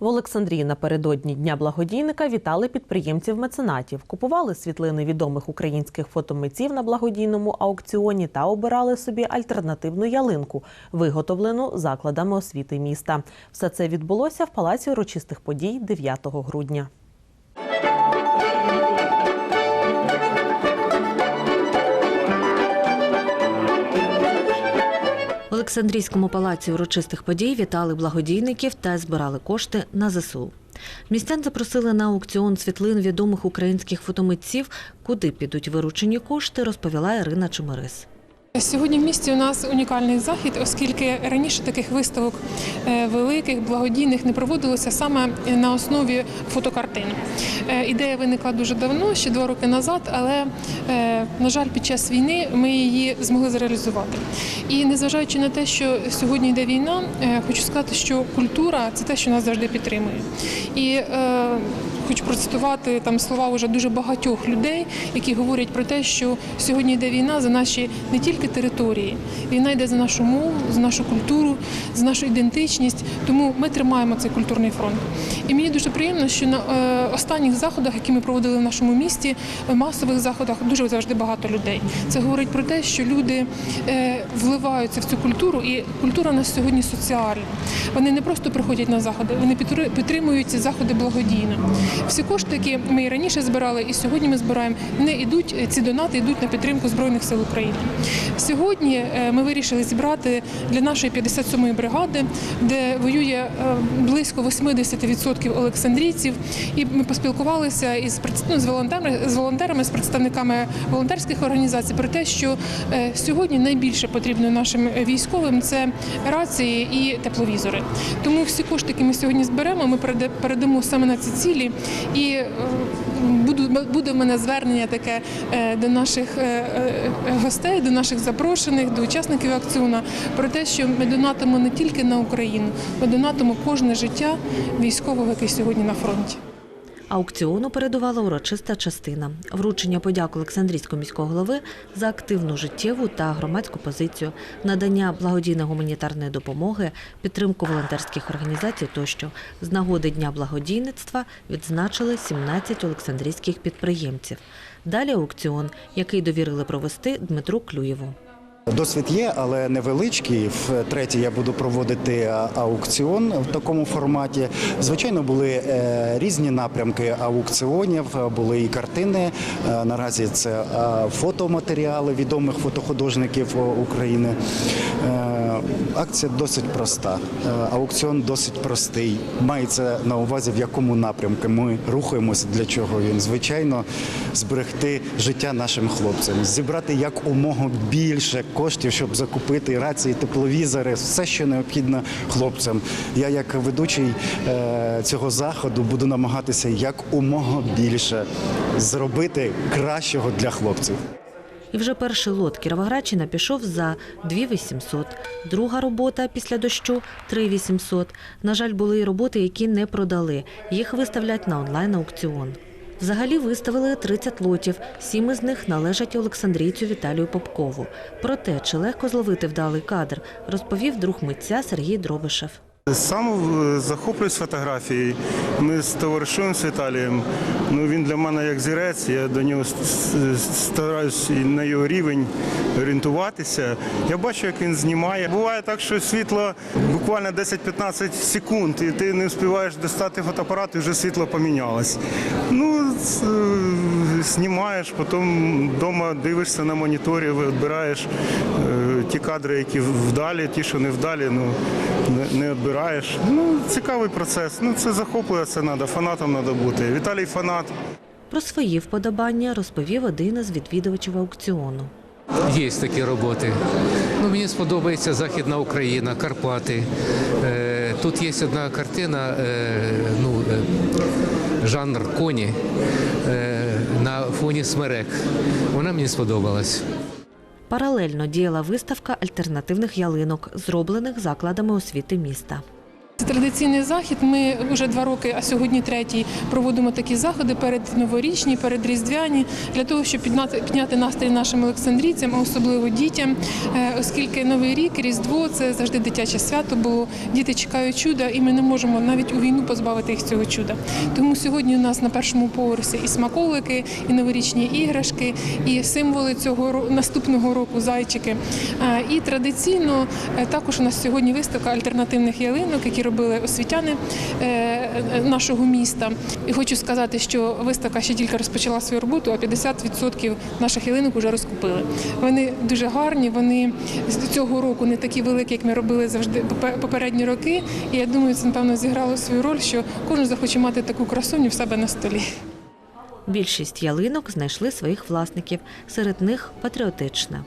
В Олександрії напередодні Дня благодійника вітали підприємців-меценатів, купували світлини відомих українських фотомитців на благодійному аукціоні та обирали собі альтернативну ялинку, виготовлену закладами освіти міста. Все це відбулося в палаці урочистих подій 9 грудня. Олександрійському палаці урочистих подій вітали благодійників та збирали кошти на ЗСУ. Містян запросили на аукціон світлин відомих українських фотомитців. Куди підуть виручені кошти, розповіла Ірина Чемерис. Сьогодні в місті у нас унікальний захід, оскільки раніше таких виставок е, великих, благодійних не проводилося саме на основі фотокартин. Е, Ідея виникла дуже давно, ще два роки назад, але, е, на жаль, під час війни ми її змогли зреалізувати. І незважаючи на те, що сьогодні йде війна, хочу сказати, що культура це те, що нас завжди підтримує. І хочу процитувати там слова вже дуже багатьох людей, які говорять про те, що сьогодні йде війна за наші не тільки території, війна йде за нашу мову, за нашу культуру, за нашу ідентичність. Тому ми тримаємо цей культурний фронт. І мені дуже приємно, що на е, останніх заходах, які ми проводили в нашому місті, е, масових заходах, дуже завжди багато людей. Це говорить про те, що люди е, вливаються в цю культуру, і культура у нас сьогодні соціальна. Вони не просто приходять на заходи, вони підтри- підтримують ці заходи благодійно. Всі кошти, які ми і раніше збирали, і сьогодні ми збираємо, не йдуть ці донати йдуть на підтримку збройних сил України. Сьогодні е, ми вирішили зібрати для нашої 57-ї бригади, де воює е, близько 80% олександрійців. І ми поспілкувалися із ну, з волонтерами, з волонтерами, з представниками волонтерських організацій про те, що е, сьогодні найбільше потрібно нашим військовим це рації і тепловізори. Тому всі кошти, які ми сьогодні зберемо, ми переда- передамо саме на ці цілі. І е, буде в мене звернення таке е, до наших е, гостей, до наших запрошених, до учасників акціону про те, що ми донатимо не тільки на Україну, ми донатимо кожне життя військового, який сьогодні на фронті. Аукціону передувала урочиста частина вручення подяк Олександрійського міського голови за активну життєву та громадську позицію, надання благодійної гуманітарної допомоги, підтримку волонтерських організацій тощо. З нагоди Дня благодійництва відзначили 17 олександрійських підприємців. Далі аукціон, який довірили провести Дмитру Клюєву. Досвід є, але невеличкий. Втретє я буду проводити аукціон в такому форматі. Звичайно, були е, різні напрямки аукціонів, е, були і картини. Е, Наразі це е, фотоматеріали відомих фотохудожників е, України. Акція досить проста. Е, Аукціон досить простий. Мається на увазі, в якому напрямку ми рухаємося, для чого він. Звичайно, зберегти життя нашим хлопцям, зібрати як умога більше коштів, щоб закупити рації, тепловізори, все, що необхідно хлопцям. Я, як ведучий е, цього заходу, буду намагатися як умога більше зробити кращого для хлопців. І вже перший лот Кіровоградщина пішов за 2800. Друга робота після дощу 3800. На жаль, були і роботи, які не продали. Їх виставлять на онлайн-аукціон. Взагалі виставили 30 лотів. Сім із них належать Олександрійцю Віталію Попкову. Про те, чи легко зловити вдалий кадр, розповів друг митця Сергій Дробишев. Сам е, захоплююсь фотографією. Ми з товаришем з Віталієм. Ну він для мене як зірець. Я до нього стараюсь на його рівень орієнтуватися. Я бачу, як він знімає. Буває так, що світло буквально 10-15 секунд, і ти не встигаєш достати фотоапарат, і вже світло помінялось. Ну е, знімаєш, потім вдома дивишся на моніторі, відбираєш е, ті кадри, які вдалі, ті, що не вдалі, ну не, не відбираєш. Ну, цікавий процес. Ну, це захоплює, це треба, фанатом треба бути. Віталій фанат. Про свої вподобання розповів один із відвідувачів аукціону. Є такі роботи. Ну, мені сподобається Західна Україна, Карпати. Е, тут є одна картина, е, ну, е, жанр коні е, на фоні смерек. Вона мені сподобалась. Паралельно діяла виставка альтернативних ялинок, зроблених закладами освіти міста. Це традиційний захід. Ми вже два роки, а сьогодні третій, проводимо такі заходи перед новорічні, перед різдвяні, для того, щоб підняти, настрій нашим олександрійцям, а особливо дітям, Е, оскільки новий рік, різдво це завжди дитяче свято було. Діти чекають чуда, і ми не можемо навіть у війну позбавити їх цього чуда. Тому сьогодні у нас на першому поверсі і смаколики, і новорічні іграшки, і символи цього наступного року зайчики. Е, І традиційно е, також у нас сьогодні виставка альтернативних ялинок, які робили освітяни е, е, нашого міста. І хочу сказати, що виставка ще тільки розпочала свою роботу, а 50% наших ялинок вже розкупили. Вони дуже гарні, вони з цього року не такі великі, як ми робили завжди попе- попередні роки. І я думаю, це напевно зіграло свою роль, що кожен захоче мати таку красуню в себе на столі. Більшість ялинок знайшли своїх власників, серед них патріотична.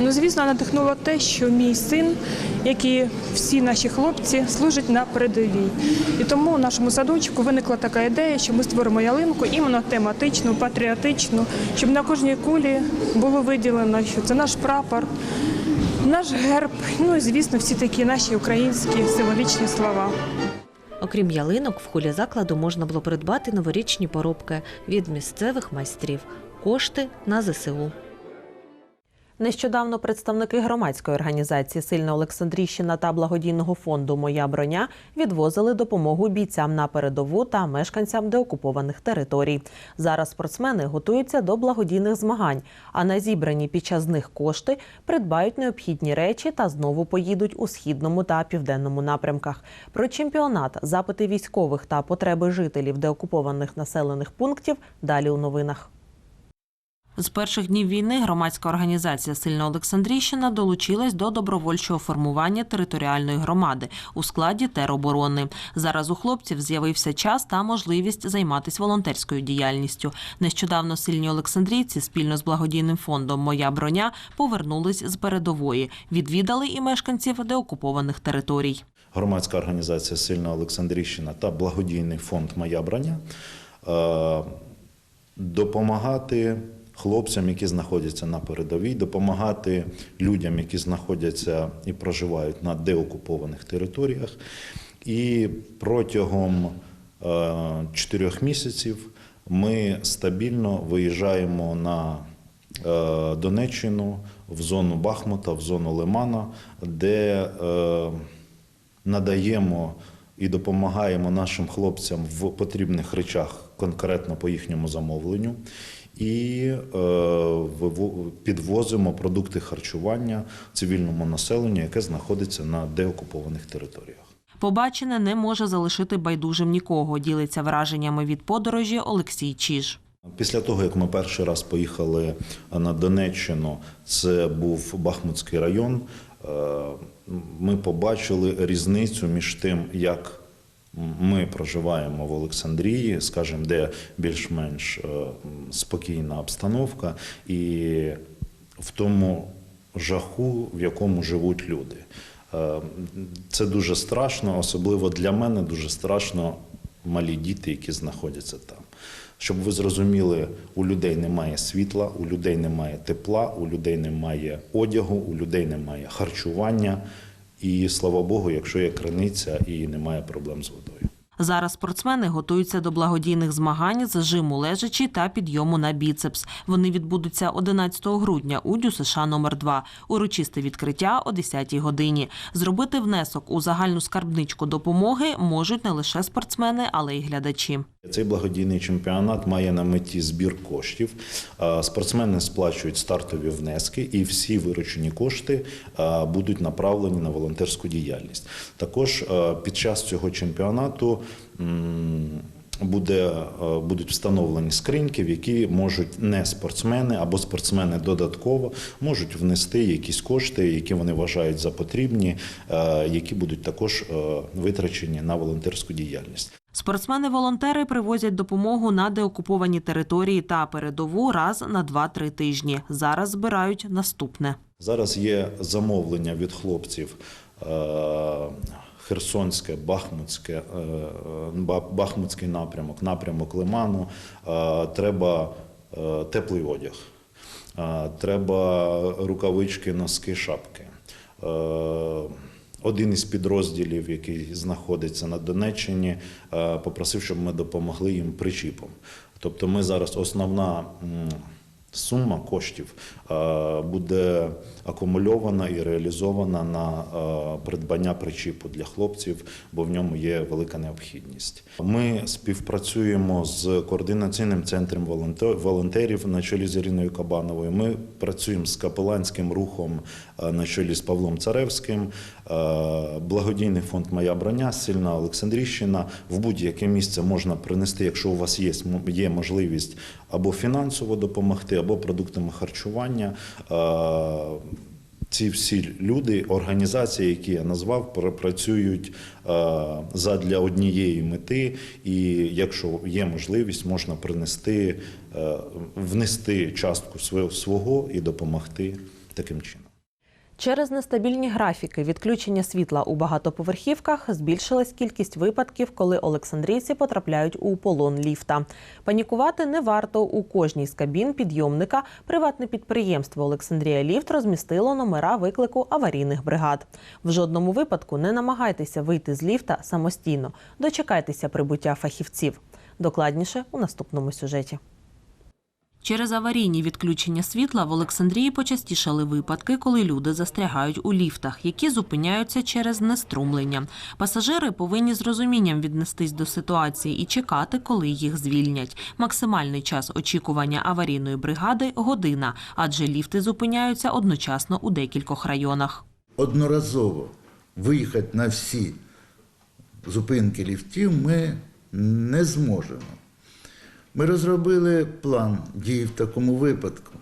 Ну, звісно, надихнуло те, що мій син, як і всі наші хлопці, служить на передовій. І тому у нашому садочку виникла така ідея, що ми створимо ялинку іменно тематичну, патріотичну, щоб на кожній кулі було виділено, що це наш прапор, наш герб, ну і звісно, всі такі наші українські символічні слова. Окрім ялинок, в холі закладу можна було придбати новорічні поробки від місцевих майстрів. Кошти на ЗСУ. Нещодавно представники громадської організації Сильна Олександрійщина та благодійного фонду Моя броня відвозили допомогу бійцям на передову та мешканцям деокупованих територій. Зараз спортсмени готуються до благодійних змагань, а на зібрані під час них кошти придбають необхідні речі та знову поїдуть у східному та південному напрямках. Про чемпіонат, запити військових та потреби жителів деокупованих населених пунктів далі у новинах. З перших днів війни громадська організація Сильна Олександрійщина долучилась до добровольчого формування територіальної громади у складі тероборони. Зараз у хлопців з'явився час та можливість займатися волонтерською діяльністю. Нещодавно сильні Олександрійці спільно з благодійним фондом Моя броня повернулись з передової. Відвідали і мешканців деокупованих територій. громадська організація Сильна Олександрівщина та благодійний фонд Моя броня е, допомагати хлопцям, які знаходяться на передовій, допомагати людям, які знаходяться і проживають на деокупованих територіях. І протягом е, чотирьох місяців ми стабільно виїжджаємо на е, Донеччину, в зону Бахмута, в зону Лимана, де е, надаємо і допомагаємо нашим хлопцям в потрібних речах конкретно по їхньому замовленню. І е, підвозимо продукти харчування цивільному населенню, яке знаходиться на деокупованих територіях. Побачене не може залишити байдужим нікого. Ділиться враженнями від подорожі Олексій Чіж. Після того, як ми перший раз поїхали на Донеччину, це був Бахмутський район. е, Ми побачили різницю між тим, як ми проживаємо в Олександрії, скажімо, де більш-менш е, спокійна обстановка, і в тому жаху, в якому живуть люди. Е, Це дуже страшно, особливо для мене дуже страшно малі діти, які знаходяться там. Щоб ви зрозуміли, у людей немає світла, у людей немає тепла, у людей немає одягу, у людей немає харчування. І слава Богу, якщо є криниця і немає проблем з водою. Зараз спортсмени готуються до благодійних змагань з жиму лежачі та підйому на біцепс. Вони відбудуться 11 грудня у ДЮСШ номер 2 Урочисте відкриття о 10 годині. Зробити внесок у загальну скарбничку допомоги можуть не лише спортсмени, але й глядачі. Цей благодійний чемпіонат має на меті збір коштів. Спортсмени сплачують стартові внески, і всі виручені кошти будуть направлені на волонтерську діяльність. Також під час цього чемпіонату буде, будуть встановлені скриньки, в які можуть не спортсмени або спортсмени додатково можуть внести якісь кошти, які вони вважають за потрібні, які будуть також витрачені на волонтерську діяльність. Спортсмени-волонтери привозять допомогу на деокуповані території та передову раз на 2-3 тижні. Зараз збирають наступне. Зараз є замовлення від хлопців. е, Херсонське, Бахмутське, е, Бахмутський напрямок, напрямок Лиману. Е, Треба е, теплий одяг, Е, треба рукавички, носки, шапки. Один із підрозділів, який знаходиться на Донеччині, е, попросив, щоб ми допомогли їм причіпом. Тобто, ми зараз основна. Сума коштів е, буде акумульована і реалізована на е, придбання причіпу для хлопців, бо в ньому є велика необхідність. Ми співпрацюємо з координаційним центром волонтерів на чолі з Іриною Кабановою. Ми працюємо з капеланським рухом е, на чолі з Павлом Царевським, благодійний фонд Моя броня, сильна Олександрійщина. В будь-яке місце можна принести, якщо у вас є можливість або фінансово допомогти, або продуктами харчування. Е, Ці всі люди, організації, які я назвав, пр- працюють е, задля однієї мети, і якщо є можливість, можна принести, е, внести частку свого і допомогти таким чином. Через нестабільні графіки відключення світла у багатоповерхівках збільшилась кількість випадків, коли олександрійці потрапляють у полон ліфта. Панікувати не варто. У кожній з кабін підйомника приватне підприємство Олександрія Ліфт розмістило номера виклику аварійних бригад. В жодному випадку не намагайтеся вийти з ліфта самостійно. Дочекайтеся прибуття фахівців. Докладніше у наступному сюжеті. Через аварійні відключення світла в Олександрії почастішали випадки, коли люди застрягають у ліфтах, які зупиняються через неструмлення. Пасажири повинні з розумінням віднестись до ситуації і чекати, коли їх звільнять. Максимальний час очікування аварійної бригади година, адже ліфти зупиняються одночасно у декількох районах. одноразово виїхати на всі зупинки ліфтів ми не зможемо. Ми розробили план дій в такому випадку.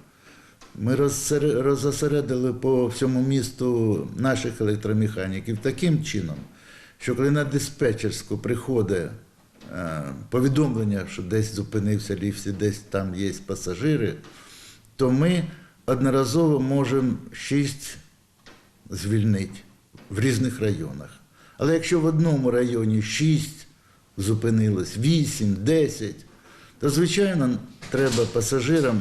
Ми розосередили по всьому місту наших електромеханіків таким чином, що коли на диспетчерську приходить е, повідомлення, що десь зупинився ліфт, десь там є пасажири, то ми одноразово можемо шість звільнити в різних районах. Але якщо в одному районі 6 зупинилось, 8, 10, то, звичайно, треба пасажирам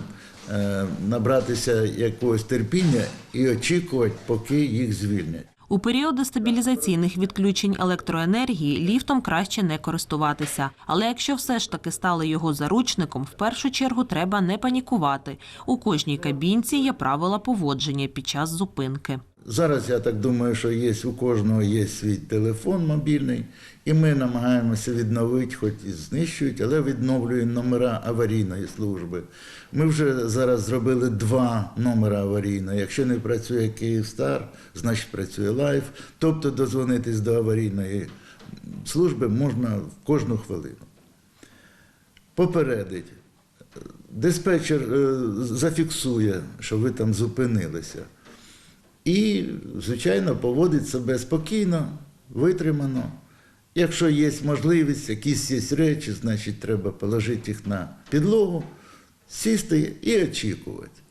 е, набратися якогось терпіння і очікувати, поки їх звільнять. У періоди стабілізаційних відключень електроенергії ліфтом краще не користуватися. Але якщо все ж таки стали його заручником, в першу чергу треба не панікувати. У кожній кабінці є правила поводження під час зупинки. Зараз я так думаю, що є у кожного є свій телефон мобільний, і ми намагаємося відновити, хоч і знищують, але відновлюємо номера аварійної служби. Ми вже зараз зробили два номера аварійної. Якщо не працює Київстар, значить працює Лайф. Тобто дозвонитись до аварійної служби можна в кожну хвилину. Попередить. Диспетчер е, зафіксує, що ви там зупинилися. І, звичайно, поводить себе спокійно, витримано. Якщо є можливість, якісь є речі, значить треба положити їх на підлогу, сісти і очікувати.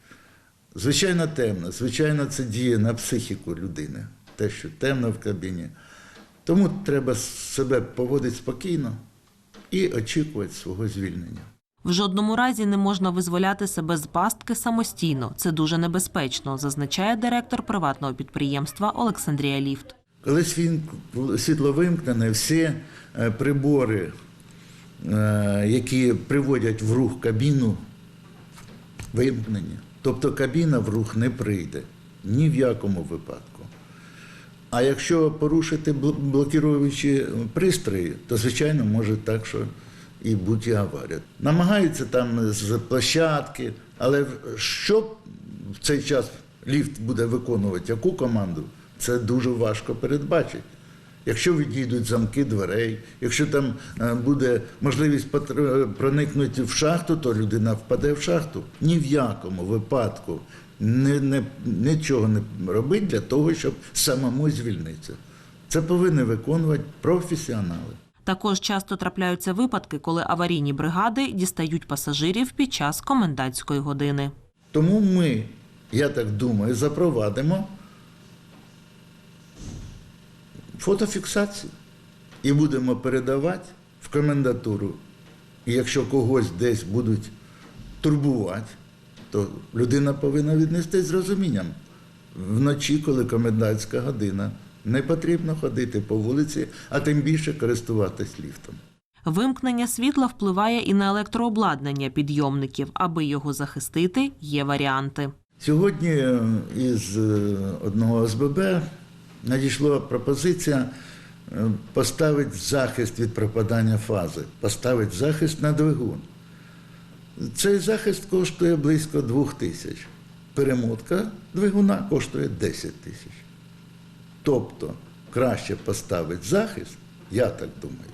Звичайно, темно. Звичайно, це діє на психіку людини, те, що темно в кабіні. Тому треба себе поводити спокійно і очікувати свого звільнення. В жодному разі не можна визволяти себе з пастки самостійно. Це дуже небезпечно, зазначає директор приватного підприємства Олександрія Ліфт. Коли світло вимкнене, всі е, прибори, е, які приводять в рух кабіну, вимкнені. Тобто кабіна в рух не прийде ні в якому випадку. А якщо порушити бл- блокіруючі пристрої, то звичайно може так, що і бути аварія. Намагаються там з площадки, але що в цей час ліфт буде виконувати, яку команду, це дуже важко передбачити. Якщо відійдуть замки дверей, якщо там е, буде можливість проникнути в шахту, то людина впаде в шахту. Ні в якому випадку не, не, нічого не робить для того, щоб самому звільнитися. Це повинні виконувати професіонали. Також часто трапляються випадки, коли аварійні бригади дістають пасажирів під час комендантської години. Тому ми, я так думаю, запровадимо фотофіксацію і будемо передавати в комендатуру. І якщо когось десь будуть турбувати, то людина повинна віднестись з розумінням. Вночі, коли комендантська година, Не потрібно ходити по вулиці, а тим більше користуватись ліфтом. Вимкнення світла впливає і на електрообладнання підйомників. Аби його захистити, є варіанти. Сьогодні е, із е, одного ОСББ надійшла пропозиція е, поставити захист від пропадання фази, поставити захист на двигун. Цей захист коштує близько 2 тисяч. Перемотка двигуна коштує 10 тисяч. Тобто краще поставити захист, я так думаю,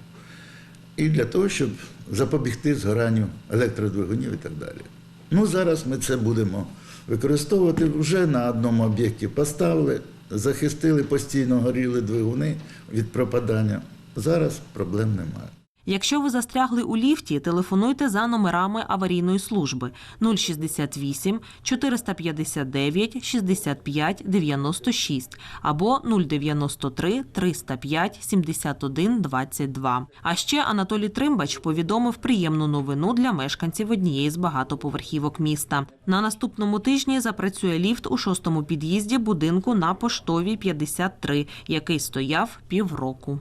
і для того, щоб запобігти згоранню електродвигунів і так далі. Ну, зараз ми це будемо використовувати. Вже на одному об'єкті поставили, захистили, постійно горіли двигуни від пропадання. Зараз проблем немає. Якщо ви застрягли у ліфті, телефонуйте за номерами аварійної служби 068 459 65 96 або 093 305 71 22. А ще Анатолій Тримбач повідомив приємну новину для мешканців однієї з багатоповерхівок міста. На наступному тижні запрацює ліфт у шостому під'їзді будинку на поштовій 53, який стояв півроку.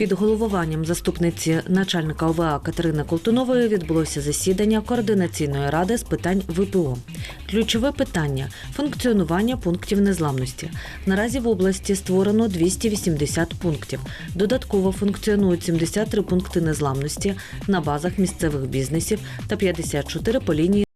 Під головуванням заступниці начальника ОВА Катерини Колтунової відбулося засідання координаційної ради з питань ВПО. Ключове питання функціонування пунктів незламності. Наразі в області створено 280 пунктів. Додатково функціонують 73 пункти незламності на базах місцевих бізнесів та 54 по лінії